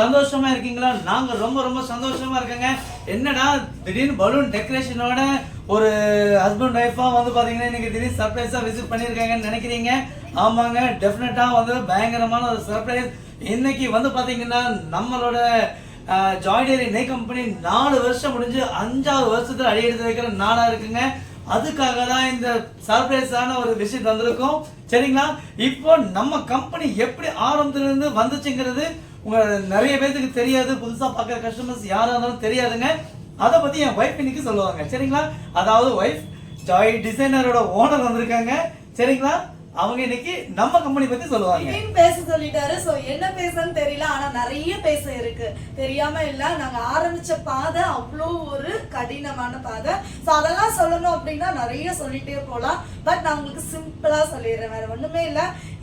சந்தோஷமா இருக்கீங்களா? நாங்க ரொம்ப ரொம்ப சந்தோஷமா இருக்கங்க. என்னடா திடீர்னு பலூன் டெக்கரேஷனோட ஒரு ஹஸ்பண்ட் ஒய்ஃபா வந்து பாத்தீங்கன்னா இன்னைக்கு திடீர்னு சர்ப்ரைஸா விசிட் பண்ணிருக்காங்கன்னு நினைக்கிறீங்க. ஆமாங்க டெஃபினட்டா வந்து பயங்கரமான ஒரு சர்ப்ரைஸ் இன்னைக்கு வந்து பாத்தீங்கன்னா நம்மளோட ஜாய்டரி நெய் கம்பெனி நாலு வருஷம் முடிஞ்சு அஞ்சாவது வருஷத்துல அடி எடுத்து வைக்கிற நாளா இருக்குங்க. அதுக்காக தான் இந்த சர்ப்ரைஸான ஒரு விஷயம் வந்திருக்கும். சரிங்களா? இப்போ நம்ம கம்பெனி எப்படி ஆரம்பத்துல இருந்து வந்துச்சுங்கிறது உங்கள் நிறைய பேர்த்துக்கு தெரியாது புதுசாக பார்க்குற கஸ்டமர்ஸ் யாராக இருந்தாலும் தெரியாதுங்க. அதை பற்றி என் ஒய்ஃப் இன்னைக்கு சொல்லுவாங்க. சரிங்களா? அதாவது ஒய்ஃப் ஜாய் டிசைனரோட ஓனர் வந்திருக்காங்க. சரிங்களா? அவங்க இன்னைக்கு நம்ம கம்பெனி பத்தி சொல்லுவாங்க. திடீர்னு பேச சொல்லிட்டாரு. சோ என்ன பேசன்னு தெரியல. ஆனா நிறைய பேச இருக்கு. தெரியாம இல்ல. நாங்க ஆரம்பிச்ச பாதை அவ்வளோ ஒரு கடினமான பாதை. சோ அதெல்லாம் சொல்லணும் அப்படின்னா நிறைய சொல்லிட்டே போலாம். பட் நான் உங்களுக்கு சிம்பிளா சொல்லிடுறேன். வேற ஒண்ணுமே இல்ல.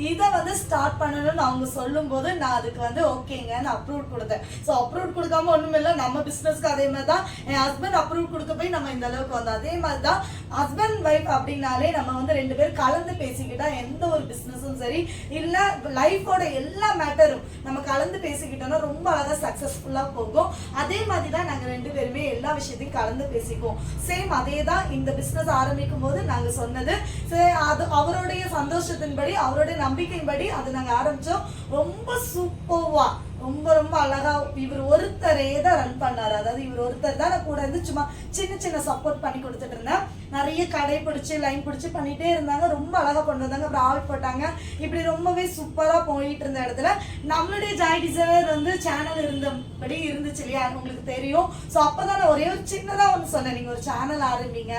இதை வந்து ஸ்டார்ட் பண்ணணும்னு அவங்க சொல்லும் போது நான் அதுக்கு வந்து ஓகேங்கன்னு அப்ரூவ் கொடுத்தேன். சோ அப்ரூவ் கொடுக்காம ஒண்ணுமே இல்ல. நம்ம பிசினஸ்க்கு அதே மாதிரி தான். என் ஹஸ்பண்ட் அப்ரூவ் கொடுக்க போய் நம்ம இந்த அளவுக்கு வந்தோம். அதே மாதிரி தான். ஹஸ்பண்ட் ஒய்ஃப் அப்படின்னாலே நம்ம வந்து ரெண்டு பேரும் கலந்து பேசிக்கிட்டா எந்த ஒரு பிசினஸும் சரி இல்ல லைஃபோட எல்லா மேட்டரும் நம்ம கலந்து பேசிக்கிட்டோம்னா ரொம்ப அழகா சக்சஸ்ஃபுல்லா போகும். அதே மாதிரி தான் நாங்க ரெண்டு பேருமே எல்லா விஷயத்தையும் கலந்து பேசிக்குவோம். சேம் அதே தான் இந்த பிசினஸ் ஆரம்பிக்கும் போது நாங்க சொன்னது. சரி, அது அவருடைய சந்தோஷத்தின்படி அவருடைய நம்பிக்கையின்படி அது நாங்க ஆரம்பிச்சோம். ரொம்ப சூப்பர்வா ரொம்ப ரொம்ப அழகா இவர் ஒருத்தரே தான் ரன் பண்ணாரு. அதாவது இவர் ஒருத்தர் தான் நான் கூட இருந்து சும்மா சின்ன சின்ன சப்போர்ட் பண்ணி கொடுத்துட்டு இருந்தேன். நிறைய கடை பிடிச்சி லைன் பிடிச்சி பண்ணிட்டே இருந்தாங்க. ரொம்ப அழகா கொண்டு வந்தாங்க. அப்புறம் ஆள் போட்டாங்க. இப்படி ரொம்பவே சூப்பரா போயிட்டு இருந்த இடத்துல நம்மளுடைய ஜாய் டிசைனர் வந்து சேனல் இருந்தபடி இருந்துச்சு இல்லையா? உங்களுக்கு தெரியும். ஸோ அப்பதான் நான் ஒரே ஒரு சின்னதா ஒன்று சொன்னேன். நீங்க ஒரு சேனல் ஆரம்பிங்க.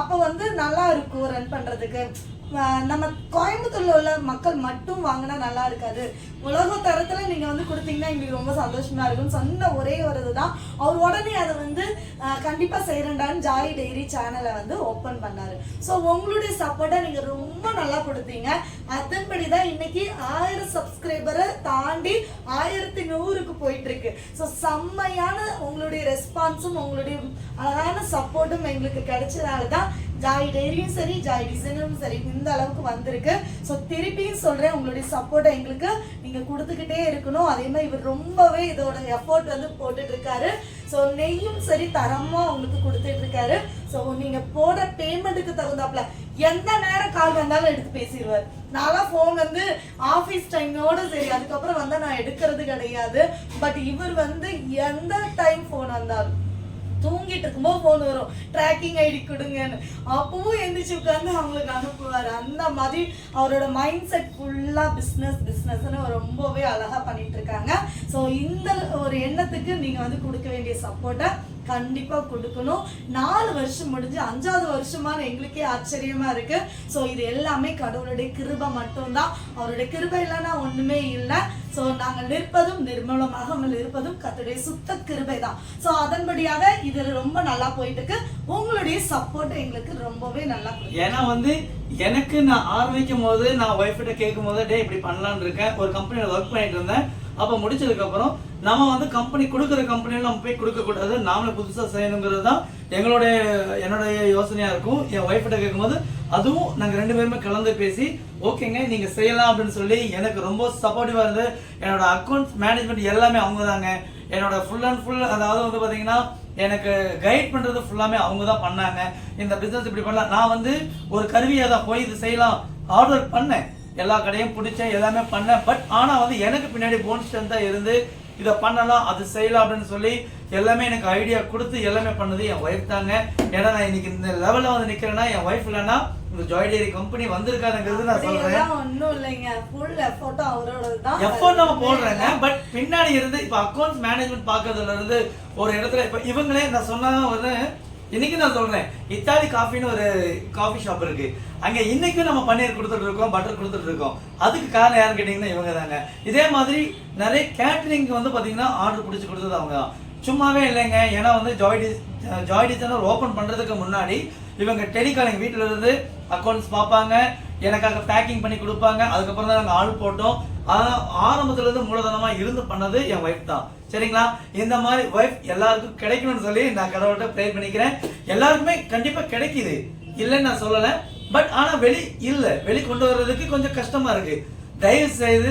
அப்போ வந்து நல்லா இருக்கும் ரன் பண்றதுக்கு. நம்ம கோயம்புத்தூர்ல உள்ள மக்கள் மட்டும் வாங்கினா நல்லா இருக்காது. உலக தரத்துல நீங்க வந்து கொடுத்தீங்கன்னா எங்களுக்கு ரொம்ப சந்தோஷமா இருக்கும்னு சொன்ன ஒரே ஒரு இதுதான். அவர் உடனே அதை வந்து கண்டிப்பா செய்யறேன்டான்னு ஜாய் டெய்ரி சேனலை வந்து ஓப்பன் பண்ணாரு. ஸோ உங்களுடைய சப்போர்ட்டை நீங்க ரொம்ப நல்லா கொடுத்தீங்க. அதன்படி தான் இன்னைக்கு ஆயிரம் சப்ஸ்கிரைபரை தாண்டி ஆயிரத்தி நூறுக்கு போயிட்டு இருக்கு ஸோ செம்மையான உங்களுடைய ரெஸ்பான்ஸும் உங்களுடைய அழகான சப்போர்ட்டும் எங்களுக்கு கிடைச்சதால தான் ஜாய் டெய்ரியும் சரி ஜாய் டிசைனரும் சரி இந்த அளவுக்கு வந்திருக்கு. ஸோ திருப்பியும் சொல்றேன் உங்களுடைய சப்போர்ட்டை எங்களுக்கு நீங்க கொடுத்துக்கிட்டே இருக்கணும். அதே மாதிரி இவர் ரொம்பவே இதோட எஃபோர்ட் வந்து போட்டுட்டு இருக்காரு. ஸோ நெய்யும் சரி தரமா உங்களுக்கு கொடுத்துட்டு இருக்காரு ஸோ நீங்க போடுற பேமெண்ட்டுக்கு தகுந்தாப்புல எந்த நேரம் கால் வந்தாலும் எடுத்து பேசிடுவார். நான்லாம் ஃபோன் வந்து ஆஃபீஸ் டைமோட சரி அதுக்கப்புறம் வந்தால் நான் எடுக்கிறது கிடையாது. பட் இவர் வந்து எந்த டைம் ஃபோன் வந்தாலும் தூங்கிட்டு இருக்கும்போது ஃபோன் வரும். ட்ராக்கிங் ஐடி கொடுங்கன்னு. அப்பவும் எந்திரிச்சு உட்காந்து அவங்களுக்கு அனுப்புவார். அந்த மாதிரி அவரோட மைண்ட் செட் ஃபுல்லாக பிஸ்னஸ் பிஸ்னஸ்னு ரொம்பவே அழகாக பண்ணிட்டு இருக்காங்க. ஸோ இந்த ஒரு எண்ணத்துக்கு நீங்கள் வந்து கொடுக்க வேண்டிய சப்போர்ட்டை கண்டிப்பாக கொடுக்கணும். நாலு வருஷம் முடிஞ்சு அஞ்சாவது வருஷமான எங்களுக்கே ஆச்சரியமா இருக்கு. ஸோ இது எல்லாமே கடவுளுடைய கிருபை மட்டும்தான். அவருடைய கிருபை இல்லைன்னா ஒண்ணுமே இல்லை. ஸோ நாங்கள் நிற்பதும் நிர்மூலமாகாமல் இருப்பதும் கத்துடைய சுத்த கிருபை தான் ஸோ அதன்படியாக இது ரொம்ப நல்லா போயிட்டு இருக்கு உங்களுடைய சப்போர்ட் எங்களுக்கு ரொம்பவே நல்லா ஏன்னா வந்து எனக்கு நான் ஆரம்பிக்கும் போது நான் ஒய்ஃப்கிட்ட கேட்கும் போது டே இப்படி பண்ணலான்னு இருக்கேன். ஒரு கம்பெனியில் ஒர்க் பண்ணிட்டு இருந்தேன். அப்போ முடிச்சதுக்கு அப்புறம் நம்ம வந்து கம்பெனி கொடுக்குற கம்பெனியில் நம்ம போய் கொடுக்க கூடாது. நாமளே புதுசாக செய்யணுங்கிறது தான் எங்களுடைய என்னுடைய யோசனையா இருக்கும். என் ஒய்ஃப்கிட்ட கேட்கும்போது அதுவும் நாங்கள் ரெண்டு பேருமே கலந்து பேசி ஓகேங்க நீங்கள் செய்யலாம் அப்படின்னு சொல்லி எனக்கு ரொம்ப சப்போர்ட்டிவாக இருந்து என்னோட அக்கௌண்ட்ஸ் மேனேஜ்மெண்ட் எல்லாமே அவங்க தாங்க என்னோட ஃபுல் அண்ட் ஃபுல் அதாவது வந்து பார்த்தீங்கன்னா எனக்கு கைட் பண்ணுறது ஃபுல்லாமே அவங்க தான் பண்ணாங்க. இந்த பிஸ்னஸ் இப்படி பண்ணலாம். நான் வந்து ஒரு கருவியை தான் போய் இது செய்யலாம். ஆர்டர் பண்ணேன். எல்லா கடையும் பிடிச்சேன் எல்லாமே பண்ணேன். பட் ஆனால் வந்து எனக்கு பின்னாடி போன் ஸ்ட்ரென்த்தாக இருந்து இதை பண்ணலாம் அது செய்யலாம் அப்படின்னு சொல்லி எல்லாமே எனக்கு ஐடியா கொடுத்து எல்லாமே பண்ணது என் ஒய்ஃப் தாங்க. ஏன்னா நான் இன்னைக்கு இந்த லெவலில் வந்து நிற்கிறேன்னா என் ஒய்ஃப் இல்லைன்னா ஜாய்டேரி கம்பெனி வந்திருக்காதுங்கிறது நான் சொல்றேன். இல்லைங்க. ஃபுல் எஃபோர்ட்டும் அவரோட தான் எஃபோர்ட் நம்ம போடுறேங்க. பட் பின்னாடி இருந்து இப்ப அக்கௌண்ட்ஸ் மேனேஜ்மெண்ட் பாக்குறதுல இருந்து ஒரு இடத்துல இப்ப இவங்களே நான் சொன்னா ஒரு இன்னைக்கு நான் சொல்றேன். இத்தாலி காஃபின்னு ஒரு காஃபி ஷாப் இருக்கு. அங்க இன்னைக்கும் நம்ம பன்னீர் கொடுத்துட்டு இருக்கோம் பட்டர் கொடுத்துட்டு இருக்கோம். அதுக்கு காரணம் யாருன்னு கேட்டீங்கன்னா இவங்க தாங்க இதே மாதிரி நிறைய கேட்டரிங்க்கு வந்து பாத்தீங்கன்னா ஆர்டர் பிடிச்சி கொடுத்தது அவங்க தான் சும்மாவே இல்லைங்க. ஏன்னா வந்து ஜாய் ஜாய்டி சேனல் ஓப்பன் பண்ணுறதுக்கு முன்னாடி இவங்க டெலிகாலிங் வீட்டில் இருந்து அக்கௌண்ட்ஸ் பார்ப்பாங்க. எனக்காக பேக்கிங் பண்ணி கொடுப்பாங்க. அதுக்கப்புறம் தான் நாங்கள் ஆள் போட்டோம். ஆனால் ஆரம்பத்துல இருந்து இருந்து பண்ணது என் ஒய்ஃப் தான். சரிங்களா? இந்த மாதிரி ஒய்ஃப் எல்லாருக்கும் கிடைக்கணும்னு சொல்லி நான் கடவுள்கிட்ட ப்ரே பண்ணிக்கிறேன். எல்லாருக்குமே கண்டிப்பாக கிடைக்கிது. இல்லைன்னு நான் சொல்லலை. பட் ஆனால் வெளி இல்லை. வெளி கொண்டு வர்றதுக்கு கொஞ்சம் கஷ்டமாக இருக்குது தயவு செய்து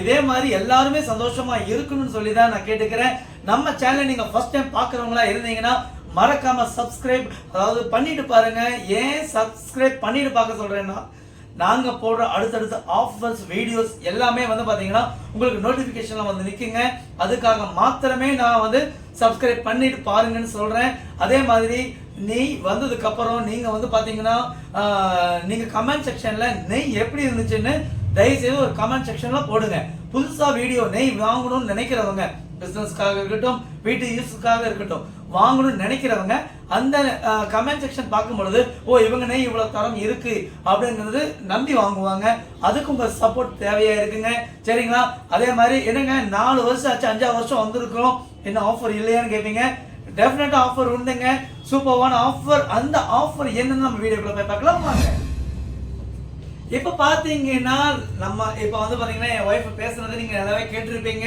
இதே மாதிரி எல்லாருமே சந்தோஷமா இருக்கணும்னு சொல்லி தான் நான் கேட்டுக்கிறேன். நம்ம சேனலை நீங்க ஃபர்ஸ்ட் டைம் பார்க்குறவங்களா இருந்தீங்கன்னா மறக்காம சப்ஸ்கிரைப் அதாவது பண்ணிட்டு பாருங்க. ஏன் சப்ஸ்கிரைப் பண்ணிட்டு பார்க்க சொல்றேன்னா நாங்க போடுற அடுத்தடுத்த ஆஃபர்ஸ் வீடியோஸ் எல்லாமே வந்து பாத்தீங்கன்னா உங்களுக்கு நோட்டிபிகேஷன்ல வந்து நிக்குங்க. அதுக்காக மாத்திரமே நான் வந்து சப்ஸ்கிரைப் பண்ணிட்டு பாருங்கன்னு சொல்றேன். அதே மாதிரி நெய் வந்ததுக்கு அப்புறம் நீங்க வந்து பாத்தீங்கன்னா நீங்கள் நீங்க கமெண்ட் செக்ஷன்ல நெய் எப்படி இருந்துச்சுன்னு தயவுசெய்து ஒரு கமெண்ட் செக்ஷன்ல போடுங்க. புதுசா வீடியோ நெய் வாங்கணும்னு நினைக்கிறவங்க பிசினஸ்க்காக இருக்கட்டும் வீட்டு யூஸுக்காக இருக்கட்டும் வாங்கணும்னு நினைக்கிறவங்க அந்த கமெண்ட் செக்ஷன் பார்க்கும் பொழுது ஓ இவங்க நெய் இவ்வளோ தரம் இருக்கு அப்படிங்கிறது நம்பி வாங்குவாங்க. அதுக்கு உங்கள் சப்போர்ட் தேவையா இருக்குங்க. சரிங்களா? அதே மாதிரி என்னங்க நாலு வருஷம் ஆச்சு அஞ்சாறு வருஷம் வந்திருக்கிறோம். என்ன ஆஃபர் இல்லையான்னு கேட்பீங்க டெஃபினட்டா ஆஃபர் உண்டுங்க. சூப்பர்வான ஆஃபர் அந்த ஆஃபர் என்னன்னு நம்ம வீடியோக்குள்ள போய் பார்க்கலாம். வாங்க. இப்போ பார்த்தீங்கன்னா நம்ம இப்போ வந்து பார்த்தீங்கன்னா என் ஒய்ஃப் பேசுனது நீங்கள் நல்லாவே கேட்டிருப்பீங்க.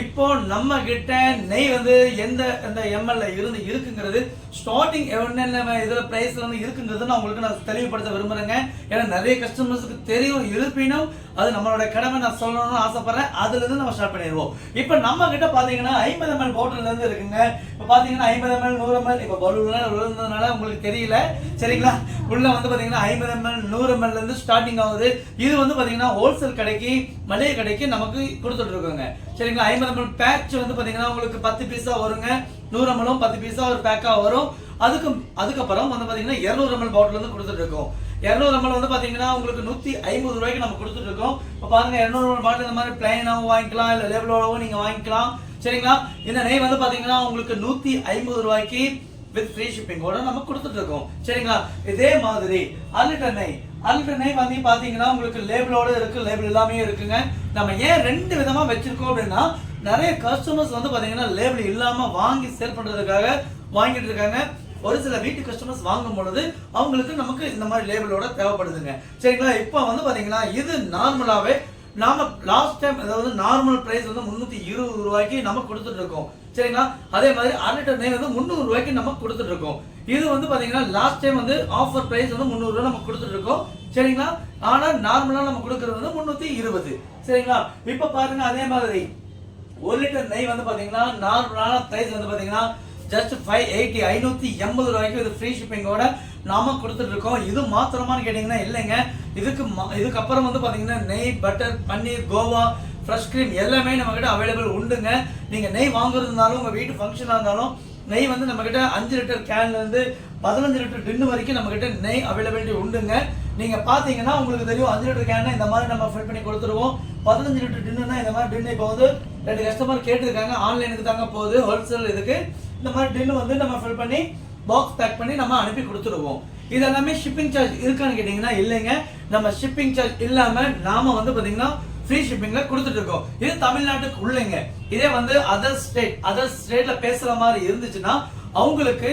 இப்போ நம்ம கிட்ட நெய் வந்து எந்த எந்த எம்எல்ஏ இருந்து இருக்குங்கிறது ஸ்டார்டிங் என்னென்ன இதில் பிரைஸ்ல வந்து இருக்குங்கிறது நான் உங்களுக்கு நான் தெளிவுபடுத்த விரும்புகிறேங்க ஏன்னா நிறைய கஸ்டமர்ஸ்க்கு தெரியும். இருப்பினும் அது நம்மளோட கடமை நான் சொல்லணும்னு ஆசைப்படுறேன். அதுல இருந்து நம்ம ஸ்டார்ட் பண்ணிடுவோம். இப்போ நம்ம கிட்ட பாத்தீங்கன்னா ஐம்பது எம்எல் பாட்டில் இருந்து இருக்குங்க. இப்போ பாத்தீங்கன்னா ஐம்பது எம்எல் நூறு எம்எல் இப்போ பலூன்லாம் விழுந்ததுனால உங்களுக்கு தெரியல. சரிங்களா? உள்ள வந்து பாத்தீங்கன்னா ஐம்பது எம்எல் நூறு எம்எல் இருந்து ஸ்டார்டிங் ஆகுது. இது வந்து பாத்தீங்கன்னா ஹோல்சேல் கடைக்கு மளிகை கடைக்கு நமக்கு கொடுத்துட்டு இருக்கோங்க. சரிங்களா? ஐம்பது எம்எல் பேட்ச் வந்து பாத்தீங்கன்னா உங்களுக்கு பத்து பீஸா வருங்க. நூறு எம்எலும் பத்து பீஸா ஒரு பேக்காக வரும். அதுக்கு அதுக்கப்புறம் வந்து பாத்தீங்கன்னா இரநூறு எம்எல் பாட்டில் வந்து கொடுத்துட்டு இருக்கோம். இரநூறு எம்எல் வந்து பார்த்தீங்கன்னா உங்களுக்கு நூத்தி ஐம்பது ரூபாய்க்கு நம்ம கொடுத்துட்டு இருக்கோம். இப்போ பாருங்க இரநூறு எம்எல் பாட்டில் இந்த மாதிரி பிளைனாகவும் வாங்கிக்கலாம் இல்லை லேபிளோடவும் நீங்க வாங்கிக்கலாம். சரிங்களா? இந்த நெய் வந்து பாத்தீங்கன்னா உங்களுக்கு நூத்தி ஐம்பது ரூபாய்க்கு வித் ஃப்ரீ ஷிப்பிங்கோட நம்ம கொடுத்துட்டு இருக்கோம். சரிங்களா? இதே மாதிரி அல்லிட்டர் நெய். அல்லிட்டர் நெய் வந்து பாத்தீங்கன்னா உங்களுக்கு லேபிளோட இருக்கு லேபிள் எல்லாமே இருக்குங்க. நம்ம ஏன் ரெண்டு விதமா வச்சிருக்கோம் அப்படின்னா நிறைய கஸ்டமர்ஸ் வந்து பாத்தீங்கன்னா லேபிள் இல்லாம வாங்கி சேல் பண்றதுக்காக வாங்கிட்டு இருக்காங்க. ஒரு சில வீட்டு கஸ்டமர்ஸ் வாங்கும் பொழுது அவங்களுக்கு நமக்கு இந்த மாதிரி லேபிளோட தேவைப்படுதுங்க. சரிங்களா? இப்போ வந்து பார்த்தீங்கன்னா இது நார்மலாகவே நாம லாஸ்ட் டைம் அதாவது நார்மல் பிரைஸ் வந்து முந்நூற்றி இருபது ரூபாய்க்கு நம்ம கொடுத்துட்டு இருக்கோம். சரிங்களா? அதே மாதிரி அரை லிட்டர் நெய் வந்து முந்நூறு ரூபாய்க்கு நம்ம கொடுத்துட்டு இருக்கோம். இது வந்து பாத்தீங்கன்னா லாஸ்ட் டைம் வந்து ஆஃபர் பிரைஸ் வந்து முந்நூறு ரூபாய் நம்ம கொடுத்துட்டு இருக்கோம். சரிங்களா? ஆனா நார்மலா நம்ம கொடுக்கறது வந்து முந்நூற்றி இருபது. சரிங்களா? இப்ப பாருங்க அதே மாதிரி ஒரு லிட்டர் நெய் வந்து பாத்தீங்கன்னா நார்மலான பிரைஸ் வந்து பாத்தீங்கன்னா ஜஸ்ட் ஃபைவ் எயிட்டி ஐநூத்தி எண்பது ரூபாய்க்கு இது ஃப்ரீ ஷிப்பிங்கோட நாம கொடுத்துட்டு இருக்கோம் இது மாத்திரமான்னு கேட்டீங்கன்னா இல்லைங்க. இதுக்கு இதுக்கப்புறம் வந்து பாத்தீங்கன்னா நெய் butter paneer khoa fresh cream எல்லாமே நம்ம கிட்ட அவைலபிள் உண்டுங்க. நீங்க நெய் வாங்குறதுனாலும் உங்க வீட்டு ஃபங்க்ஷனாக இருந்தாலும் நெய் வந்து நம்ம கிட்ட அஞ்சு லிட்டர் கேன்ல இருந்து பதினஞ்சு லிட்டர் டின்னு வரைக்கும் நம்ம கிட்ட நெய் அவைலபிலிட்டி உண்டுங்க. நீங்கள் பார்த்தீங்கன்னா உங்களுக்கு தெரியும் அஞ்சு லிட்டர் கேன் இந்த மாதிரி நம்ம ஃபில் பண்ணி கொடுத்துருவோம். பதினஞ்சு லிட்டர் டின்னுனா இந்த மாதிரி டின்னு இப்போ வந்து ரெண்டு கஸ்டமர் கேட்டிருக்காங்க. ஆன்லைனுக்கு தாங்க போகுது ஹோல்சேல் இதுக்கு. இந்த மாதிரி டின்னு வந்து நம்ம ஃபில் பண்ணி பாக்ஸ் பேக் பண்ணி நம்ம அனுப்பி கொடுத்துருவோம். இது எல்லாமே ஷிப்பிங் சார்ஜ் இருக்கான்னு கேட்டிங்கன்னா இல்லைங்க. நம்ம ஷிப்பிங் சார்ஜ் இல்லாமல் நாம வந்து பார்த்தீங்கன்னா ஃப்ரீ ஷிப்பிங்ல கொடுத்துட்டு இருக்கோம். இது தமிழ்நாட்டுக்கு உள்ளங்க. இதே வந்து அதர் ஸ்டேட் அதர் ஸ்டேட்ல பேசுற மாதிரி இருந்துச்சுன்னா அவங்களுக்கு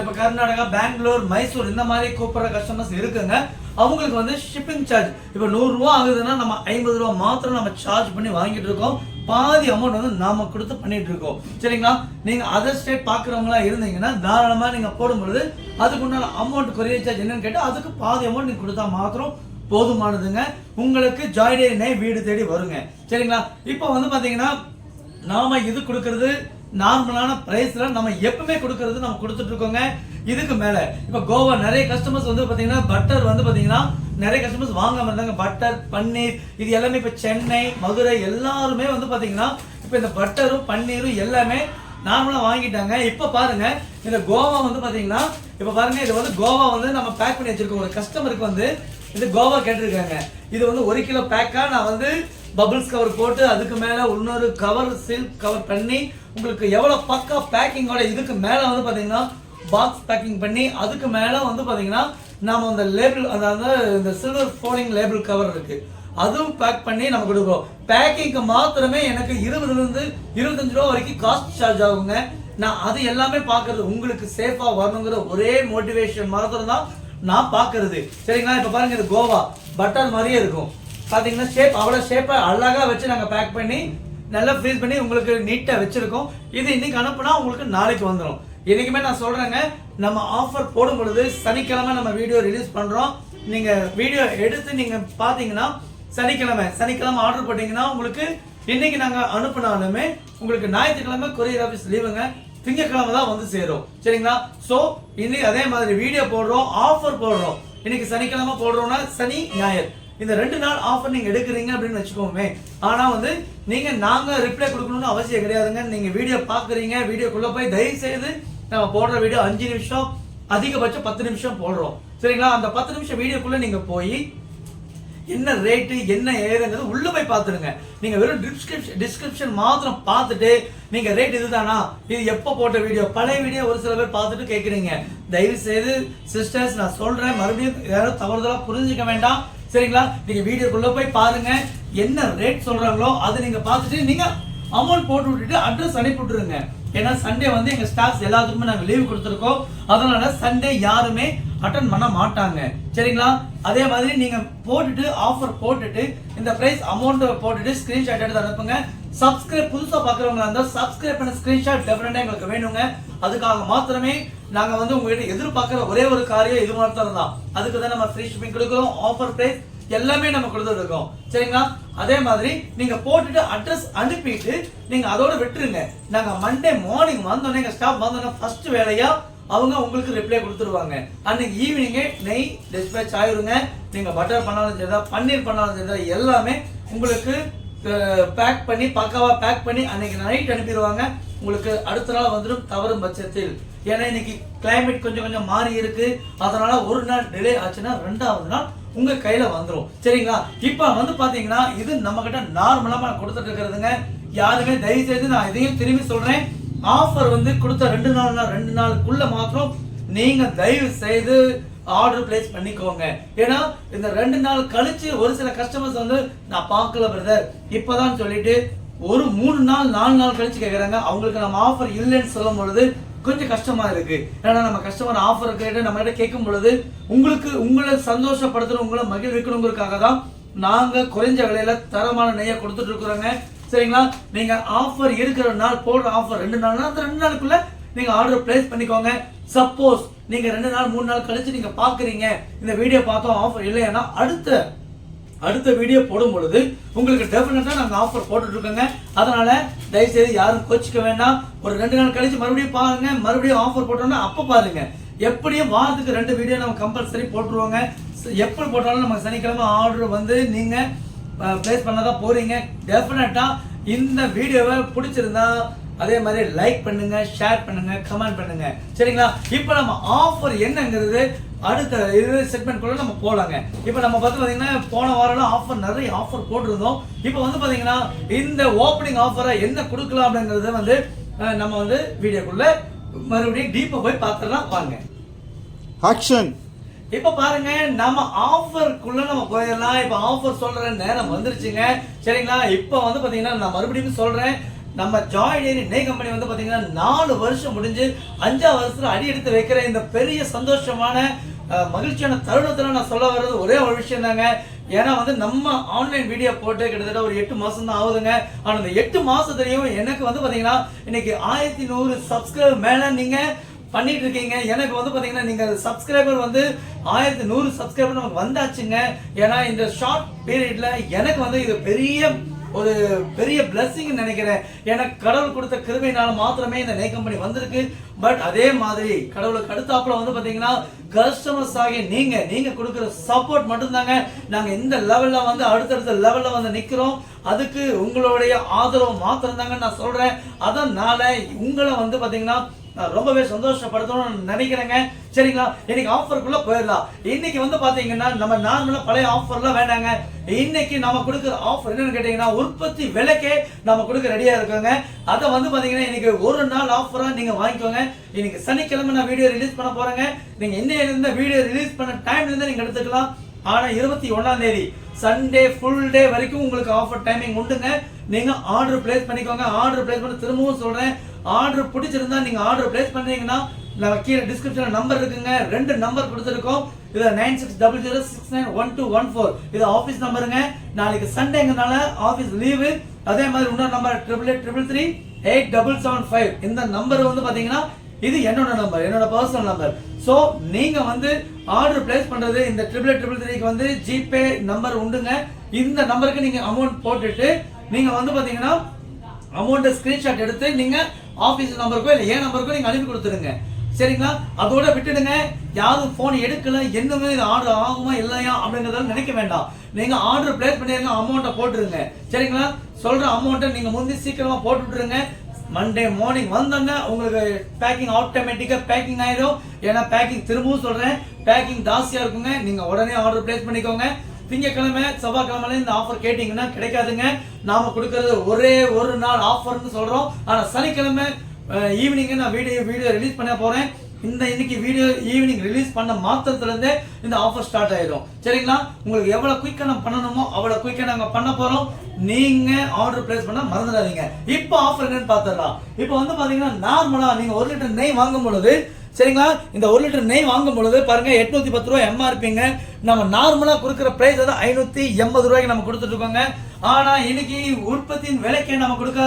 இப்போ கர்நாடகா பெங்களூர் மைசூர் இந்த மாதிரி கூப்பிட்ற கஸ்டமர்ஸ் இருக்குங்க. அவங்களுக்கு வந்து ஷிப்பிங் சார்ஜ் இப்போ நூறுரூவா ஆகுதுன்னா நம்ம ஐம்பது ரூபா மாத்திரம் நம்ம சார்ஜ் பண்ணி வாங்கிட்டு இருக்கோம். பாதி அமௌண்ட் வந்து நாம கொடுத்து பண்ணிட்டு இருக்கோம். சரிங்களா? நீங்க அதர் ஸ்டேட் பாக்குறவங்களா இருந்தீங்கன்னா தாராளமா நீங்க போடும்பொழுது அதுக்குண்டான அமௌண்ட் கொரியர் சார்ஜ் என்னன்னு கேட்டா அதுக்கு பாதி அமௌண்ட் நீங்க கொடுத்தா மாத்திரம் போதுமானதுங்க. உங்களுக்கு ஜாய்டே வீடு தேடி வருங்க. சரிங்களா? இப்போ வந்து பாத்தீங்கன்னா நாம இது கொடுக்கறது நார்மலான பிரைஸ்ல நம்ம எப்பவுமே கொடுக்கறது நம்ம கொடுத்துட்டு இருக்கோங்க இதுக்கு மேல. இப்ப கோவா நிறைய கஸ்டமர்ஸ் வந்து பாத்தீங்கன்னா பட்டர் வந்து பாத்தீங்கன்னா நிறைய கஸ்டமர்ஸ் வாங்காம இருந்தாங்க. பட்டர் பன்னீர் இது எல்லாமே இப்ப சென்னை மதுரை எல்லாருமே வந்து பாத்தீங்கன்னா இப்ப இந்த பட்டரும் பன்னீரும் எல்லாமே நார்மலா வாங்கிட்டாங்க. இப்ப பாருங்க இந்த கோவா வந்து பாத்தீங்கன்னா இப்ப பாருங்க இது வந்து கோவா வந்து நம்ம பேக் பண்ணி வச்சிருக்கோம். ஒரு கஸ்டமருக்கு வந்து இது கோவா கேட்டிருக்காங்க. இது வந்து ஒரு கிலோ பேக்கா நான் வந்து பபிள்ஸ் கவர் போட்டு அதுக்கு மேலே இன்னொரு கவர் சில்க் கவர் பண்ணி உங்களுக்கு எவ்வளோ பக்கா பேக்கிங்கோட இதுக்கு மேலே வந்து பார்த்தீங்கன்னா பாக்ஸ் பேக்கிங் பண்ணி அதுக்கு மேலே வந்து பார்த்தீங்கன்னா நாம் அந்த லேபிள் அதாவது இந்த சில்வர் ஃபோலிங் லேபிள் கவர் இருக்குது அதுவும் பேக் பண்ணி நம்ம கொடுக்குறோம். பேக்கிங்க்கு மாத்திரமே எனக்கு இருபதுலேருந்து இருபத்தஞ்சு ரூபா வரைக்கும் காஸ்ட் சார்ஜ் ஆகுங்க. நான் அது எல்லாமே பார்க்கறது உங்களுக்கு சேஃபாக வரணுங்கிற ஒரே மோட்டிவேஷன் மாத்திரம் தான் நான் பார்க்கறது சரிங்களா? இப்போ பாருங்க இது கோவா. பட்டர் மாதிரியே இருக்கும். பார்த்தீங்கன்னா ஷேப் அவ்வளோ ஷேப்பை அழகாக வச்சு நாங்கள் பேக் பண்ணி நல்லா ஃப்ரீஸ் பண்ணி உங்களுக்கு நீட்டாக வச்சுருக்கோம். இது இன்னைக்கு அனுப்புனா உங்களுக்கு நாளைக்கு வந்துடும் என்றைக்குமே நான் சொல்கிறேங்க நம்ம ஆஃபர் போடும் பொழுது சனிக்கிழமை நம்ம வீடியோ ரிலீஸ் பண்ணுறோம் நீங்கள் வீடியோ எடுத்து நீங்கள் பார்த்தீங்கன்னா சனிக்கிழமை சனிக்கிழமை ஆர்டர் போட்டிங்கன்னா உங்களுக்கு இன்னைக்கு நாங்கள் அனுப்புனாலுமே உங்களுக்கு ஞாயிற்றுக்கிழமை கொரியர் ஆஃபீஸ் லீவுங்க திங்கக்கிழமை தான் வந்து சேரும். சரிங்களா? ஸோ இன்னைக்கு அதே மாதிரி வீடியோ போடுறோம் ஆஃபர் போடுறோம். இன்னைக்கு சனிக்கிழமை போடுறோம்னா சனி ஞாயிறு. இந்த ரெண்டு நாள் ஆஃபர் நீங்க எடுக்கிறீங்க அப்படின்னு வச்சுக்கோமே. ஆனா வந்து நீங்க நாங்க ரிப்ளை கொடுக்கணும்னு அவசியம் கிடையாதுங்க. நீங்க வீடியோ பாக்குறீங்க வீடியோக்குள்ள போய் தயவு செய்து நம்ம போடுற வீடியோ அஞ்சு நிமிஷம் அதிகபட்சம் பத்து நிமிஷம் போடுறோம். சரிங்களா? அந்த பத்து நிமிஷம் வீடியோக்குள்ள நீங்க போய் என்ன ரேட்டு என்ன ஏதுங்கிறது உள்ள போய் பார்த்துருங்க நீங்க வெறும் டிஸ்கிரிப்ஷன் டிஸ்கிரிப்ஷன் மாத்திரம் பார்த்துட்டு நீங்க ரேட் இதுதானா? இது எப்போ போட்ட வீடியோ பழைய வீடியோ ஒரு சில பேர் பார்த்துட்டு கேட்குறீங்க. தயவு செய்து சிஸ்டர்ஸ் நான் சொல்றேன். மறுபடியும் யாரும் தவறுதலாக புரிஞ்சுக்க வேண்டாம். சரிங்களா? நீங்க வீடியோக்குள்ள போய் பாருங்க. என்ன ரேட் சொல்றாங்களோ அதை நீங்க பார்த்துட்டு நீங்க அமௌண்ட் போட்டு விட்டுட்டு அட்ரஸ் அனுப்பி விட்டுருங்க. ஏன்னா சண்டே வந்து எங்க ஸ்டாஃப்ஸ் எல்லாத்துக்குமே நாங்க லீவ் கொடுத்துருக்கோம். அதனால சண்டே யாருமே அட்டன் பண்ண மாட்டாங்க. சரிங்களா? அதே மாதிரி நீங்க போட்டுட்டு ஆஃபர் போட்டுட்டு இந்த பிரைஸ் அமௌண்ட் போட்டுட்டு ஸ்கிரீன்ஷாட் எடுத்து அனுப்புங்க. சப்ஸ்கிரைப் புதுசா பாக்குறவங்க இருந்தா சப்ஸ்கிரைப் பண்ண ஸ்கிரீன்ஷாட் டெஃபினட்டா எங்களுக்கு வேணுங்க. அதுக்காக மாத்திரமே நாங்க வந்து உங்ககிட்ட எதிர்பார்க்கிற ஒரே ஒரு காரியம் இது மாத்திரம் தான் அதுக்கு தான் நம்ம ஃப்ரீ ஷிப்பிங் கொடுக்குறோம் ஆஃபர் பிரைஸ் எல்லாமே நம்ம கொடுத்துருக்கோம் சரிங்களா? அதே மாதிரி நீங்க போட்டுட்டு அட்ரஸ் அனுப்பிட்டு நீங்க அதோட விட்டுருங்க. நாங்க மண்டே மார்னிங் வந்தோடனே எங்க ஸ்டாஃப் வந்தோடனே ஃபர்ஸ்ட் வேலையா அவங்க உங்களுக்கு ரிப்ளை கொடுத்துருவாங்க. அன்னைக்கு ஈவினிங்கே நெய் டிஸ்பேச் ஆயிருங்க. நீங்க பட்டர் பண்ணாலும் சரிதா பன்னீர் பண்ணாலும் சரிதா எல்லாமே உங்களுக்கு பேக் பண்ணி பக்காவா பேக் பண்ணி அன்னைக்கு நைட் அனுப்பிடுவாங்க. உங்களுக்கு அடுத்த நாள் வந்துடும் தவறும் பட்சத்தில். ஏன்னா இன்னைக்கு கிளைமேட் கொஞ்சம் கொஞ்சம் மாறி இருக்கு. அதனால ஒரு நாள் டிலே ஆச்சுன்னா ரெண்டாவது நாள் உங்க கையில வந்துடும் சரிங்களா? இப்ப வந்து பாத்தீங்கன்னா இது நம்ம கிட்ட நார்மலா கொடுத்துட்டு இருக்கிறதுங்க. யாருமே தயவு செய்து நான் இதையும் திரும்பி சொல்றேன். ஆஃபர் வந்து கொடுத்த ரெண்டு நாள்னா ரெண்டு நாளுக்குள்ள மாத்திரம் நீங்க தயவு செய்து ஆர்டர் பிளேஸ் பண்ணிக்கோங்க. ஏன்னா இந்த ரெண்டு நாள் கழிச்சு ஒரு சில கஸ்டமர்ஸ் வந்து நான் பார்க்கல பிரதர் இப்போதான் சொல்லிட்டு ஒரு மூணு நாள் நாலு நாள் கழிச்சு கேட்குறாங்க அவங்களுக்கு நம்ம ஆஃபர் இல்லைன்னு சொல்லும் பொழுது கொஞ்சம் கஷ்டமா இருக்கு. ஏன்னா நம்ம கஸ்டமர் ஆஃபர் கேட்டு நம்ம கிட்ட கேட்கும் பொழுது உங்களுக்கு உங்களை சந்தோஷப்படுத்தணும் உங்களை மகிழ்விக்கணுங்கிறதுக்காக தான் நாங்க குறைஞ்ச விலையில தரமான நெய்யை கொடுத்துட்டு இருக்கிறோங்க. சரிங்களா? நீங்க ஆஃபர் இருக்கிற நாள் போடுற ஆஃபர் ரெண்டு நாள்னா அந்த ரெண்டு நாளுக்குள்ள நீங்க ஆர்டர் பிளேஸ் பண்ணிக்கோங்க. சப்போஸ் நீங்க ரெண்டு நாள் மூணு நாள் கழிச்சு நீங்க பாக்குறீங்க இந்த வீடியோ பார்த்தோம் ஆஃபர் இல்லைன்னா அடுத்த அடுத்த வீடியோ போடும் பொழுது உங்களுக்கு டெஃபினட்டாக நாங்கள் ஆஃபர் போட்டுட்டு இருக்கோங்க அதனால தயவுசெய்து யாரும் கோச்சிக்க வேண்டாம். ஒரு ரெண்டு நாள் கழிச்சு மறுபடியும் பாருங்க. மறுபடியும் ஆஃபர் போட்டோம்னா அப்போ பாருங்க. எப்படியும் வாரத்துக்கு ரெண்டு வீடியோ நம்ம கம்பல்சரி போட்டுருவோங்க. எப்போ எப்படி போட்டாலும் நமக்கு சனிக்கிழமை ஆர்டர் வந்து நீங்கள் ப்ளேஸ் பண்ண பண்ணதான் போகிறீங்க டெஃபினட்டாக இந்த வீடியோவை பிடிச்சிருந்தா அதே மாதிரி லைக் பண்ணுங்க ஷேர் பண்ணுங்க கமெண்ட் பண்ணுங்க. சரிங்களா? இப்போ நம்ம ஆஃபர் என்னங்கிறது அடுத்த இது செக்மெண்ட் கூட நம்ம போலாங்க. இப்போ நம்ம பார்த்து பார்த்தீங்கன்னா போன வாரம் ஆஃபர் நிறைய ஆஃபர் போட்டிருந்தோம். இப்போ வந்து பார்த்தீங்கன்னா இந்த ஓப்பனிங் ஆஃபரை என்ன கொடுக்கலாம் அப்படிங்கறத வந்து நம்ம வந்து வீடியோக்குள்ள மறுபடியும் டீப்பா போய் பார்த்துடலாம். வாங்க. ஆக்ஷன் இப்ப பாருங்க நம்ம ஆஃபருக்குள்ள நம்ம போயிடலாம். இப்ப ஆஃபர் சொல்ற நேரம் வந்துருச்சுங்க. சரிங்களா? இப்ப வந்து பாத்தீங்கன்னா நான் மறுபடியும் சொல்றேன். நம்ம ஜாய் டேரி நெய் கம்பெனி வந்து பாத்தீங்கன்னா நாலு வருஷம் முடிஞ்சு அஞ்சாவது வருஷத்துல அடி எடுத்து வைக்கிற இந்த பெரிய சந்தோஷமான மகிழ்ச்சியான தருணத்தில் நான் சொல்ல வர்றது ஒரே ஒரு விஷயம் தாங்க ஏன்னா வந்து நம்ம ஆன்லைன் வீடியோ போட்டு கிட்டத்தட்ட ஒரு எட்டு மாதம் தான் ஆகுதுங்க. ஆனால் இந்த எட்டு மாதத்துலையும் எனக்கு வந்து பார்த்தீங்கன்னா இன்னைக்கு ஆயிரத்தி நூறு சப்ஸ்கிரைபர் மேலே நீங்கள் பண்ணிட்டு இருக்கீங்க. எனக்கு வந்து பார்த்தீங்கன்னா நீங்கள் சப்ஸ்கிரைபர் வந்து ஆயிரத்தி நூறு சப்ஸ்கிரைபர் நமக்கு வந்தாச்சுங்க. ஏன்னா இந்த ஷார்ட் பீரியடில் எனக்கு வந்து இது பெரிய ஒரு பெரிய பிளஸ்ஸிங் நினைக்கிறேன். எனக்கு கடவுள் கொடுத்த கிருமையினால் மாத்திரமே இந்த நெய் கம்பெனி வந்திருக்கு. பட் அதே மாதிரி கடவுளுக்கு அடுத்தாப்புல வந்து பாத்தீங்கன்னா கஸ்டமர்ஸ் ஆகிய நீங்க நீங்க கொடுக்குற சப்போர்ட் மட்டும்தாங்க. நாங்க இந்த லெவல்ல வந்து அடுத்தடுத்த லெவல்ல வந்து நிக்கிறோம். அதுக்கு உங்களுடைய ஆதரவு மாத்திரம் தாங்க நான் சொல்றேன். அதனால உங்களை வந்து பாத்தீங்கன்னா நான் ரொம்பவே சந்தோஷப்படுத்தணும்னு நினைக்கிறேங்க. சரிங்களா? இன்னைக்கு ஆஃபருக்குள்ள போயிடலாம். இன்னைக்கு வந்து பாத்தீங்கன்னா நம்ம நார்மலா பழைய ஆஃபர்லாம் வேண்டாங்க இன்னைக்கு நம்ம கொடுக்குற ஆஃபர் என்னன்னு கேட்டீங்கன்னா உற்பத்தி விலைக்கே நம்ம கொடுக்க ரெடியா இருக்கோங்க. அதை வந்து பாத்தீங்கன்னா இன்னைக்கு ஒரு நாள் ஆஃபரா நீங்க வாங்கிக்கோங்க. இன்னைக்கு சனிக்கிழமை நான் வீடியோ ரிலீஸ் பண்ண போறேங்க. நீங்க இன்னையில இருந்து வீடியோ ரிலீஸ் பண்ண டைம்ல இருந்து நீங்க எடுத்துக்கலாம். ஆனா இருபத்தி ஒண்ணாம் தேதி சண்டே ஃபுல் டே வரைக்கும் உங்களுக்கு ஆஃபர் டைமிங் உண்டுங்க. நீங்க ஆர்டர் பிளேஸ் பண்ணிக்கோங்க. ஆர்டர் பிளேஸ் பண்ண திரும்பவும் சொல்றேன். ஆர்டர் பிடிச்சிருந்தா நீங்க ஆர்டர் பிளேஸ் பண்றீங்கன்னா நம்ம கீழே டிஸ்கிரிப்ஷன்ல நம்பர் இருக்குங்க. ரெண்டு நம்பர் கொடுத்துருக்கோம். இது nine six double zero six nine one two one four இது ஆஃபீஸ் நம்பருங்க நாளைக்கு சண்டேங்கிறனால ஆஃபீஸ் லீவு அதே மாதிரி இன்னொரு number triple eight triple three eight double seven five இந்த நம்பர் வந்து பாத்தீங்கன்னா இது என்னோட நம்பர் என்னோட பர்சனல் நம்பர் ஸோ நீங்க வந்து ஆர்டர் பிளேஸ் பண்றது இந்த ட்ரிபிள் ட்ரிபிள் த்ரீக்கு வந்து ஜிபே நம்பர் உண்டுங்க. இந்த நம்பருக்கு நீங்க அமௌண்ட் போட்டுட்டு நீங்க வந்து பாத்தீங்கன்னா அமௌண்ட்டை ஸ்கிரீன்ஷாட் எடுத்து நீங்க ஆபீஸ் நம்பருக்கோ இல்லை ஏன் நம்பருக்கோ நீங்க அனுப்பி கொடுத்துருங்க சரிங்களா? அதோட விட்டுடுங்க. யாரும் போன் எடுக்கல. என்னமே இது ஆர்டர் ஆகுமா இல்லையா அப்படிங்கறத நினைக்க வேண்டாம். நீங்க ஆர்டர் பிளேஸ் பண்ணிருங்க அமௌண்ட்டை போட்டுருங்க. சரிங்களா? சொல்ற அமௌண்ட்டை நீங்க முந்தி சீக்கிரமா போட்டு விட்டுருங்க. மண்டே மார்னிங் வந்தோன்னே உங்களுக்கு பேக்கிங் ஆட்டோமேட்டிக்காக பேக்கிங் ஆயிடும் ஏன்னா பேக்கிங் திரும்பவும் சொல்றேன். பேக்கிங் ஜாஸ்தியாக இருக்குங்க. நீங்க உடனே ஆர்டர் பிளேஸ் பண்ணிக்கோங்க. திங்கக்கிழமை செவ்வாய்க்கிழமையில இந்த ஆஃபர் கேட்டீங்கன்னா கிடைக்காதுங்க. நாம கொடுக்கறது ஒரே ஒரு நாள் ஆஃபர்னு சொல்றோம். ஆனா சனிக்கிழமை ஈவினிங்கு நான் வீடியோ வீடியோ ரிலீஸ் பண்ண போறேன். இந்த இன்னைக்கு வீடியோ ஈவினிங் ரிலீஸ் பண்ண மாத்திரத்துலேருந்தே இந்த ஆஃபர் ஸ்டார்ட் ஆயிடும் சரிங்களா? உங்களுக்கு எவ்வளோ குயிக்காக நம்ம பண்ணணுமோ அவ்வளோ குயிக்காக நாங்கள் பண்ண போகிறோம் நீங்கள் ஆர்டர் பிளேஸ் பண்ண மறந்துடாதீங்க. இப்போ ஆஃபர் என்னன்னு பார்த்துடலாம். இப்போ வந்து பார்த்தீங்கன்னா நார்மலாக நீங்கள் ஒரு லிட்டர் நெய் வாங்கும் பொழுது சரிங்களா? இந்த ஒரு லிட்டர் நெய் வாங்கும் பொழுது பாருங்கள் எட்நூற்றி பத்து ரூபா எம்ஆர்பிங்க நம்ம நார்மலாக கொடுக்குற ப்ரைஸ் வந்து ஐநூற்றி எண்பது ரூபாய்க்கு நம்ம கொடுத்துட்ருக்கோங்க. ஆனால் இன்னைக்கு உற்பத்தியின் விலைக்கே நம்ம கொடுக்க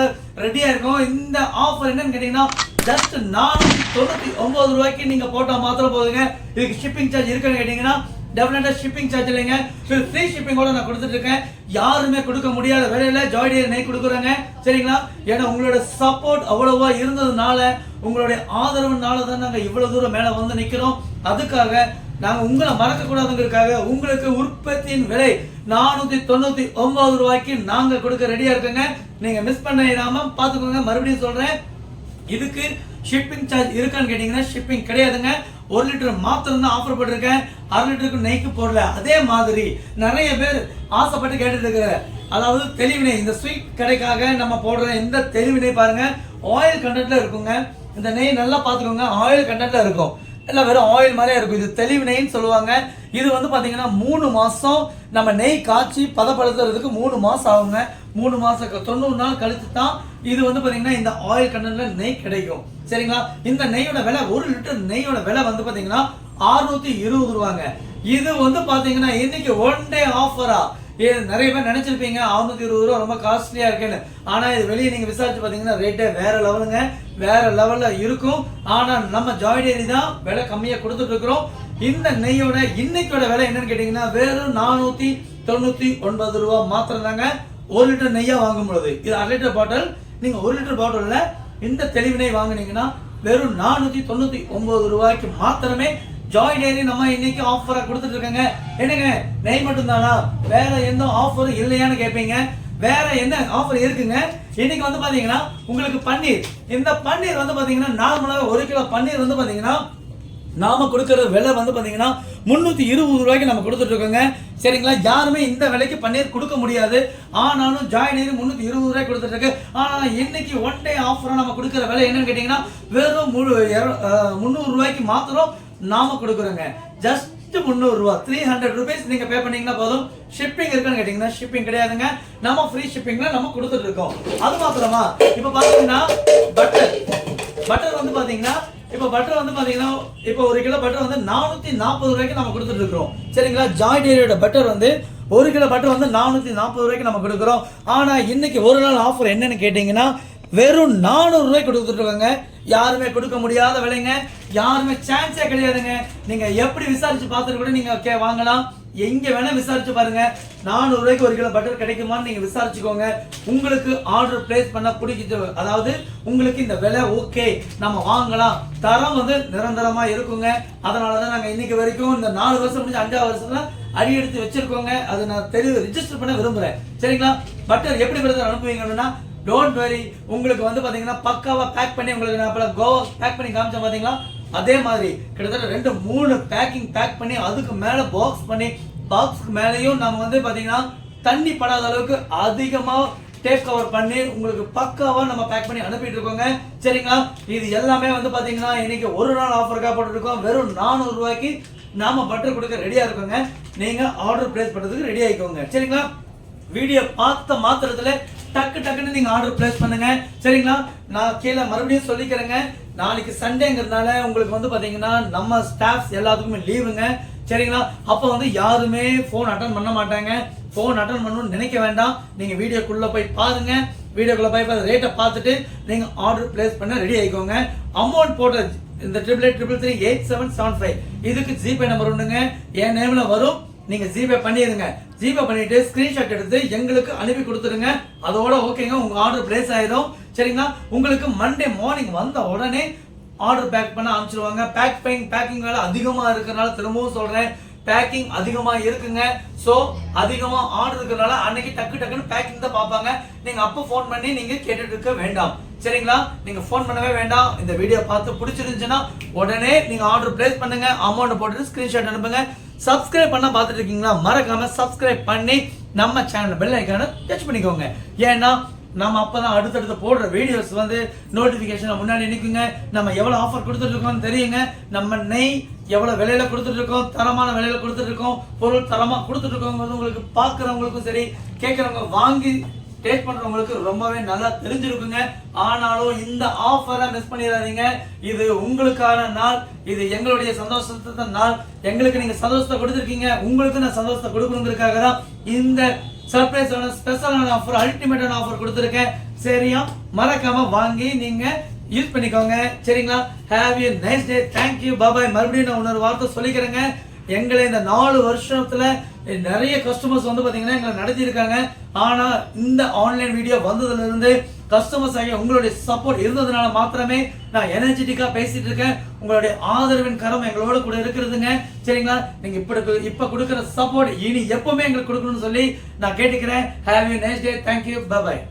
ரெடியாக இருக்கோம். இந்த ஆஃபர் என்னன்னு கேட்டிங்கன்னா ஜஸ்ட் நானூற்றி தொண்ணூற்றி ஒம்பது ரூபாய்க்கு நீங்கள் போட்டால் மாத்திரம் போதுங்க. இதுக்கு ஷிப்பிங் சார்ஜ் இருக்குன்னு கேட்டிங்கன்னா டெஃபினட்டா ஷிப்பிங் சார்ஜ் இல்லைங்க. ஃப்ரீ ஷிப்பிங்கோட நான் கொடுத்துட்டு இருக்கேன். யாருமே கொடுக்க முடியாத விலையில ஜாய்டியர் நெய் கொடுக்குறாங்க. சரிங்களா? ஏன்னா உங்களோட சப்போர்ட் அவ்வளோவா இருந்ததுனால உங்களுடைய ஆதரவுனால தான் நாங்கள் இவ்வளோ தூரம் மேலே வந்து நிற்கிறோம் அதுக்காக நாங்கள் உங்களை மறக்கக்கூடாதுங்கிறதுக்காக உங்களுக்கு உற்பத்தியின் விலை நானூத்தி தொண்ணூத்தி ஒன்பது ரூபாய்க்கு நாங்கள் கொடுக்க ரெடியா இருக்கோங்க. நீங்க மிஸ் பண்ண இல்லாமல் பாத்துக்கோங்க மறுபடியும் சொல்றேன். இதுக்கு ஷிப்பிங் சார்ஜ் இருக்கான்னு கேட்டீங்கன்னா ஷிப்பிங் கிடையாதுங்க. ஒரு லிட்டர் மாத்திரம் தான் ஆஃபர் போட்டிருக்கேன். அரை லிட்டருக்கு நெய்க்கு போடல. அதே மாதிரி நிறைய பேர் ஆசைப்பட்டு கேட்டுட்டு இருக்கிற அதாவது தெளிவினை இந்த ஸ்வீட் கடைக்காக நம்ம போடுற இந்த தெளிவினை பாருங்க. ஆயில் கண்டென்ட்ல இருக்குங்க. இந்த நெய் நல்லா பார்த்துக்கோங்க ஆயில் கண்டென்ட்ல இருக்கும். எல்லாம் வெறும் ஆயில் மாதிரியே இருக்கும். இது தெளிவு நெய்ன்னு சொல்லுவாங்க. இது வந்து பார்த்தீங்கன்னா மூணு மாதம் நம்ம நெய் காய்ச்சி பதப்படுத்துறதுக்கு மூணு மாதம் ஆகுங்க. மூணு மாதம் தொண்ணூறு நாள் கழித்து தான் இது வந்து பார்த்தீங்கன்னா இந்த ஆயில் கண்டனில் நெய் கிடைக்கும். சரிங்களா? இந்த நெய்யோட விலை ஒரு லிட்டர் நெய்யோட விலை வந்து பார்த்தீங்கன்னா அறுநூத்தி இருபது ரூபாங்க. இது வந்து பார்த்தீங்கன்னா இன்னைக்கு ஒன் டே ஆஃபரா நிறைய பேர் நினைச்சிருப்பீங்க 620 இருபது ரூபா ரொம்ப காஸ்ட்லியா இருக்குன்னு. ஆனா இது வெளியே நீங்க விசாரிச்சு பாத்தீங்கன்னா ரேட்டே வேற லெவலுங்க வேற லெவல்ல இருக்கும். ஆனா நம்ம ஜாய் தான் விலை கம்மியா கொடுத்துட்டு இருக்கிறோம். இந்த நெய்யோட இன்னைக்கோட விலை என்னன்னு கேட்டீங்கன்னா வெறும் நானூத்தி தொண்ணூத்தி ஒன்பது ரூபா மாத்திரம் தாங்க ஒரு லிட்டர் நெய்யா வாங்கும் பொழுது. இது அரை லிட்டர் பாட்டில் நீங்க ஒரு லிட்டர் பாட்டில்ல இந்த தெளிவு நெய் வாங்குனீங்கன்னா வெறும் நானூத்தி தொண்ணூத்தி ஒன்பது ரூபாய்க்கு மாத்திரமே ஜாய் டெய்லி நம்ம இன்னைக்கு ஆஃபரை கொடுத்துட்டு இருக்காங்க என்னங்க நெய் மட்டும்தானா? வேற எந்த ஆஃபரும் இல்லையான்னு கேட்பீங்க வேற என்ன ஆஃபர் இருக்குங்க? இன்னைக்கு வந்து பாத்தீங்கன்னா உங்களுக்கு பன்னீர். இந்த பன்னீர் வந்து பாத்தீங்கன்னா நார்மலாக ஒரு கிலோ பன்னீர் வந்து பாத்தீங்கன்னா நாம கொடுக்கற விலை வந்து பாத்தீங்கன்னா முந்நூற்றி இருபது ரூபாய்க்கு நம்ம கொடுத்துட்டு இருக்கோங்க சரிங்களா? யாருமே இந்த விலைக்கு பன்னீர் கொடுக்க முடியாது. ஆனாலும் ஜாய் டெய்ரி முந்நூற்றி இருபது ரூபாய்க்கு கொடுத்துட்டு இருக்கு ஆனா இன்னைக்கு ஒன் டே ஆஃபராக நம்ம கொடுக்குற விலை என்னன்னு கேட்டிங்கன்னா வெறும் முழு இர- முந்நூறு ரூபாய்க்கு மாத்திரம் நாம கொடுக்குறோங்க. ஜஸ்ட் முந்நூறு ரூபா. த்ரீ ஹண்ட்ரட் ருபீஸ் நீங்க பே பண்ணீங்கன்னா போதும். ஷிப்பிங் இருக்குன்னு கேட்டீங்கன்னா ஷிப்பிங் கிடையாதுங்க. நம்ம ஃப்ரீ ஷிப்பிங்ல நம்ம கொடுத்துட்டு இருக்கோம். அது மாத்திரமா இப்ப பாத்தீங்கன்னா பட்டர் பட்டர் வந்து பாத்தீங்கன்னா இப்போ பட்டர் வந்து பாத்தீங்கன்னா இப்போ ஒரு கிலோ பட்டர் வந்து நானூத்தி நாற்பது ரூபாய்க்கு நம்ம கொடுத்துட்டு இருக்கிறோம். சரிங்களா? ஜாய் டெய்ரியோட பட்டர் வந்து ஒரு கிலோ பட்டர் வந்து நானூத்தி நாற்பது ரூபாய்க்கு நம்ம கொடுக்குறோம். ஆனா இன்னைக்கு ஒரு நாள் ஆஃபர் என்னன்னு கேட்டீங்கன்னா வெறும் நானூறு ரூபாய்க்கு கொடுத்துட்டு இருக்காங்க. யாருமே கொடுக்க முடியாத விலைங்க. யாருமே சான்ஸே கிடையாதுங்க. நீங்க எப்படி விசாரிச்சு பார்த்துட்டு கூட நீங்க ஓகே வாங்கலாம். எங்க வேணா விசாரிச்சு பாருங்க. நானூறு ரூபாய்க்கு ஒரு கிலோ பட்டர் கிடைக்குமான்னு நீங்க விசாரிச்சுக்கோங்க. உங்களுக்கு ஆர்டர் பிளேஸ் பண்ண பிடிக்குது. அதாவது உங்களுக்கு இந்த விலை ஓகே நம்ம வாங்கலாம். தரம் வந்து நிரந்தரமா இருக்குங்க. அதனாலதான் நாங்க இன்னைக்கு வரைக்கும் இந்த நாலு வருஷம் முடிஞ்சு அஞ்சாவது வருஷத்துல அடி எடுத்து வச்சிருக்கோங்க. அதை நான் தெளிவு ரிஜிஸ்டர் பண்ண விரும்புறேன். சரிங்களா? பட்டர் எப்படி பிரதர் அனுப்புவீங்கன்னா டோன்ட் வெரி உங்களுக்கு வந்து பார்த்தீங்கன்னா பக்காவாக பேக் பண்ணி உங்களுக்கு நான் அப்பல கோவா பேக் பண்ணி காமிச்சேன் பார்த்தீங்களா அதே மாதிரி கிட்டத்தட்ட ரெண்டு மூணு பேக்கிங் பேக் பண்ணி அதுக்கு மேலே பாக்ஸ் பண்ணி பாக்ஸ்க்கு மேலேயும் நம்ம வந்து பார்த்தீங்கன்னா தண்ணி படாத அளவுக்கு அதிகமாக டேக் கவர் பண்ணி உங்களுக்கு பக்காவாக நம்ம பேக் பண்ணி அனுப்பிட்டு இருக்கோங்க. சரிங்களா? இது எல்லாமே வந்து பார்த்தீங்கன்னா இன்னைக்கு ஒரு நாள் ஆஃபருக்காக போட்டுருக்கோம் வெறும் நானூறுரூவாய்க்கு நாம் நாம பட்டர் கொடுக்க ரெடியாக இருக்கோங்க. நீங்கள் ஆர்டர் பிளேஸ் பண்ணுறதுக்கு ரெடி ஆகிக்கோங்க சரிங்களா? வீடியோ பார்த்த மாத்திரத்தில் டக்கு டக்குன்னு நீங்க ஆர்டர் பிளேஸ் பண்ணுங்க. சரிங்களா? நான் கீழே மறுபடியும் சொல்லிக்கிறேங்க. நாளைக்கு சண்டேங்கிறதுனால உங்களுக்கு வந்து பாத்தீங்கன்னா நம்ம ஸ்டாஃப்ஸ் எல்லாத்துக்குமே லீவுங்க சரிங்களா? அப்ப வந்து யாருமே ஃபோன் அட்டன் பண்ண மாட்டாங்க. ஃபோன் அட்டன் பண்ணணும்னு நினைக்க வேண்டாம். நீங்க வீடியோக்குள்ள போய் பாருங்க. வீடியோக்குள்ள போய் பார்த்து ரேட்டை பார்த்துட்டு நீங்க ஆர்டர் பிளேஸ் பண்ண ரெடி ஆயிக்கோங்க. அமௌண்ட் போட்ட இந்த triple eight triple three eight seven seven five இதுக்கு ஜிபே நம்பர் ஒண்ணுங்க என் நேம்ல வரும். நீங்க ஜிபே பண்ணிடுங்க ஜிபே பண்ணிட்டு ஸ்கிரீன்ஷாட் எடுத்து எங்களுக்கு அனுப்பி கொடுத்துருங்க அதோட ஓகேங்க உங்க ஆர்டர் பிளேஸ் ஆயிடும். சரிங்களா? உங்களுக்கு மண்டே மார்னிங் வந்த உடனே ஆர்டர் பேக் பண்ண அனுப்பிச்சிருவாங்க பேக் பேக்கிங் பேக்கிங் வேலை அதிகமாக இருக்கிறனால திரும்பவும் சொல்கிறேன் பேக்கிங் அதிகமாக இருக்குங்க. ஸோ அதிகமாக ஆர்டர் இருக்கிறனால அன்னைக்கு டக்கு டக்குன்னு பேக்கிங் தான் பார்ப்பாங்க. நீங்கள் அப்போ ஃபோன் பண்ணி நீங்கள் கேட்டுட்டு இருக்க வேண்டாம். சரிங்களா? நீங்க ஃபோன் பண்ணவே வேண்டாம். இந்த வீடியோ பார்த்து பிடிச்சிருந்துச்சுன்னா உடனே நீங்க ஆர்டர் பிளேஸ் பண்ணுங்க. அமௌண்ட் போட்டு ஸ்கிரீன்ஷாட் அனுப்புங்க. சப்ஸ்கிரைப் பண்ண பார்த்துட்டு இருக்கீங்களா? மறக்காம சப்ஸ்கிரைப் பண்ணி நம்ம சேனல் பெல் ஐக்கான டச் பண்ணிக்கோங்க. ஏன்னா நம்ம அப்பதான் அடுத்தடுத்து போடுற வீடியோஸ் வந்து நோட்டிஃபிகேஷனை முன்னாடி நிற்குங்க நம்ம எவ்வளோ ஆஃபர் கொடுத்துட்ருக்கோம்னு தெரியுங்க. நம்ம நெய் எவ்வளோ விலையில கொடுத்துட்ருக்கோம் தரமான விலையில கொடுத்துட்ருக்கோம் பொருள் தரமாக கொடுத்துட்ருக்கோங்கிறது உங்களுக்கு பார்க்குறவங்களுக்கும் சரி கேட்குறவங்க வாங்கி டேஸ்ட் பண்றவங்களுக்கு ரொம்பவே நல்லா தெரிஞ்சிருக்குங்க. ஆனாலும் இந்த ஆஃபரை மிஸ் பண்ணிடாதீங்க. இது உங்களுக்கான நாள். இது எங்களுடைய சந்தோஷத்தை நாள். எங்களுக்கு நீங்க சந்தோஷத்தை கொடுத்துருக்கீங்க. உங்களுக்கு நான் சந்தோஷத்தை கொடுக்கணுங்கிறதுக்காக தான் இந்த சர்ப்ரைஸான ஸ்பெஷலான ஆஃபர் அல்டிமேட்டான ஆஃபர் கொடுத்துருக்கேன். சரியா? மறக்காம வாங்கி நீங்க யூஸ் பண்ணிக்கோங்க. சரிங்களா? Have you nice day thank you bye bye மறுபடியும் நான் இன்னொரு வார்த்தை சொல்லிக்கிறேங்க. எங்களை இந்த நாலு வருஷத்துல நிறைய கஸ்டமர்ஸ் வந்து பாத்தீங்கன்னா எங்களை நடத்தியிருக்காங்க. ஆனா இந்த ஆன்லைன் வீடியோ வந்ததுல இருந்து கஸ்டமர்ஸ் ஆகிய உங்களுடைய சப்போர்ட் இருந்ததுனால மாத்திரமே நான் எனர்ஜெட்டிக்கா பேசிட்டு இருக்கேன். உங்களுடைய ஆதரவின் கரம் எங்களோட கூட இருக்கிறதுங்க. சரிங்களா? நீங்க இப்ப இப்ப கொடுக்குற சப்போர்ட் இனி எப்பவுமே எங்களுக்கு கொடுக்கணும்னு சொல்லி நான் கேட்டுக்கிறேன். Have you nice day thank you bye